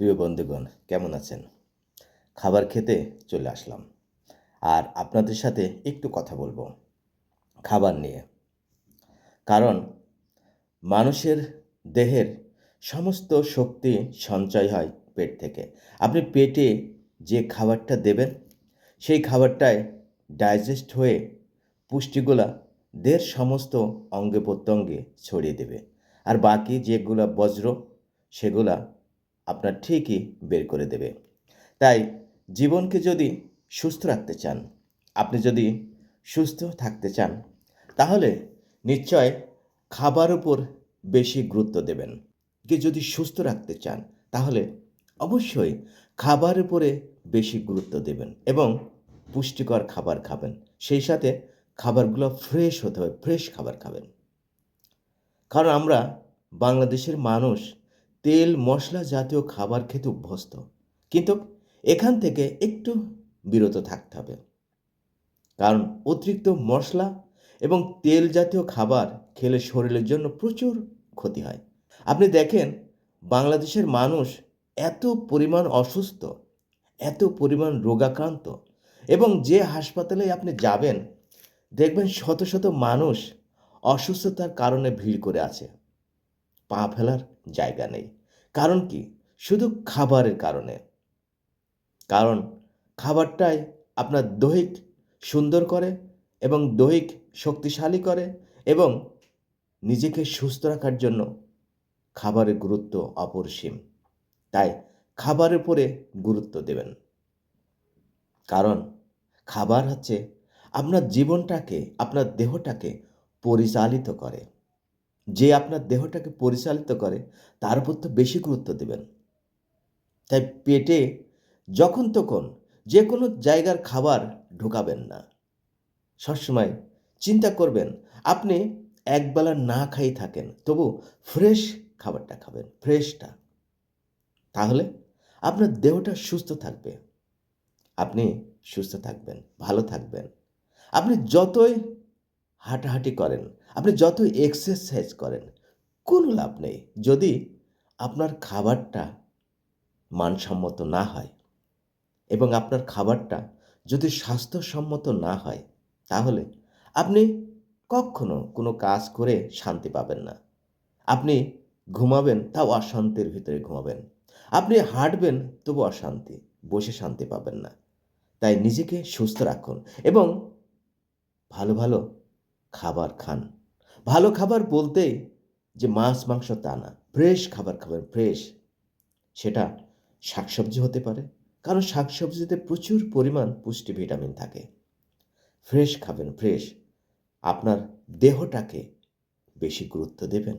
প্রিয় বন্ধুগণ, কেমন আছেন? খাবার খেতে চলে আসলাম। আর আপনাদের সাথে একটু কথা বলব খাবার নিয়ে। কারণ মানুষের দেহের সমস্ত শক্তি সঞ্চয় হয় পেট থেকে। আপনি পেটে যে খাবারটা দেবেন, সেই খাবারটায় ডাইজেস্ট হয়ে পুষ্টিগুলা দেহের সমস্ত অঙ্গে প্রত্যঙ্গে ছড়িয়ে দেবে। আর বাকি যেগুলা বজ্র, সেগুলা আপনার ঠিকই বের করে দেবে। তাই জীবনকে যদি সুস্থ রাখতে চান, আপনি যদি সুস্থ থাকতে চান, তাহলে নিশ্চয় খাবার উপর বেশি গুরুত্ব দেবেন। কে যদি সুস্থ রাখতে চান, তাহলে অবশ্যই খাবার উপরে বেশি গুরুত্ব দেবেন এবং পুষ্টিকর খাবার খাবেন। সেই সাথে খাবারগুলো ফ্রেশ হতে হবে, ফ্রেশ খাবার খাবেন। কারণ আমরা বাংলাদেশের মানুষ তেল, মশলা জাতীয় খাবার খেতে অভ্যস্ত। কিন্তু এখান থেকে একটু বিরত থাকতে হবে। কারণ অতিরিক্ত মশলা এবং তেল জাতীয় খাবার খেলে শরীরের জন্য প্রচুর ক্ষতি হয়। আপনি দেখেন, বাংলাদেশের মানুষ এত পরিমাণ অসুস্থ, এত পরিমাণ রোগাক্রান্ত এবং যে হাসপাতালে আপনি যাবেন, দেখবেন শত শত মানুষ অসুস্থতার কারণে ভিড় করে আছে। পা ফেলার জায়গা নেই। কারণ কি? শুধু খাবারের কারণে। কারণ খাবারটাই আপনার দৈহিক সুন্দর করে এবং দৈহিক শক্তিশালী করে এবং নিজেকে সুস্থ রাখার জন্য খাবারের গুরুত্ব অপরিসীম। তাই খাবারের উপরে গুরুত্ব দেবেন। কারণ খাবার হচ্ছে আপনার জীবনটাকে, আপনার দেহটাকে পরিচালিত করে। যে আপনার দেহটাকে পরিচালিত করে, তার উপর তো বেশি গুরুত্ব দেবেন। তাই পেটে যখন তখন যে কোনো জায়গার খাবার ঢোকাবেন না। সবসময় চিন্তা করবেন, আপনি একবেলা না খাই থাকেন, তবু ফ্রেশ খাবারটা খাবেন, ফ্রেশটা। তাহলে আপনার দেহটা সুস্থ থাকবে। আপনি সুস্থ থাকবেন, ভালো থাকবেন। আপনি যতই হাঁটাহাঁটি করেন। আপনি যতই এক্সারসাইজ করেন, কোনো লাভ নেই। যদি আপনার খাবারটা মানসম্মত না হয় এবং আপনার খাবারটা যদি স্বাস্থ্যসম্মত না হয়, তাহলে আপনি কখনো কোনো কাজ করে শান্তি পাবেন না। আপনি ঘুমাবেন, তাও অশান্তির ভিতরে ঘুমাবেন। আপনি হাঁটবেন তবু অশান্তি, বসে শান্তি পাবেন না। তাই নিজেকে সুস্থ রাখুন এবং ভালো ভালো খাবার খান। ভালো খাবার বলতেই যে মাছ, মাংস তা না। ফ্রেশ খাবার খাবেন, ফ্রেশ। সেটা শাকসবজি হতে পারে। কারণ শাকসবজিতে প্রচুর পরিমাণ পুষ্টি ভিটামিন থাকে। ফ্রেশ খাবেন, ফ্রেশ। আপনার দেহটাকে বেশি গুরুত্ব দেবেন।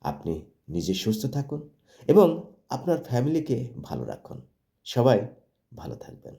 আপনি নিজে সুস্থ থাকুন এবং আপনার ফ্যামিলিকে ভালো রাখুন। সবাই ভালো থাকবেন।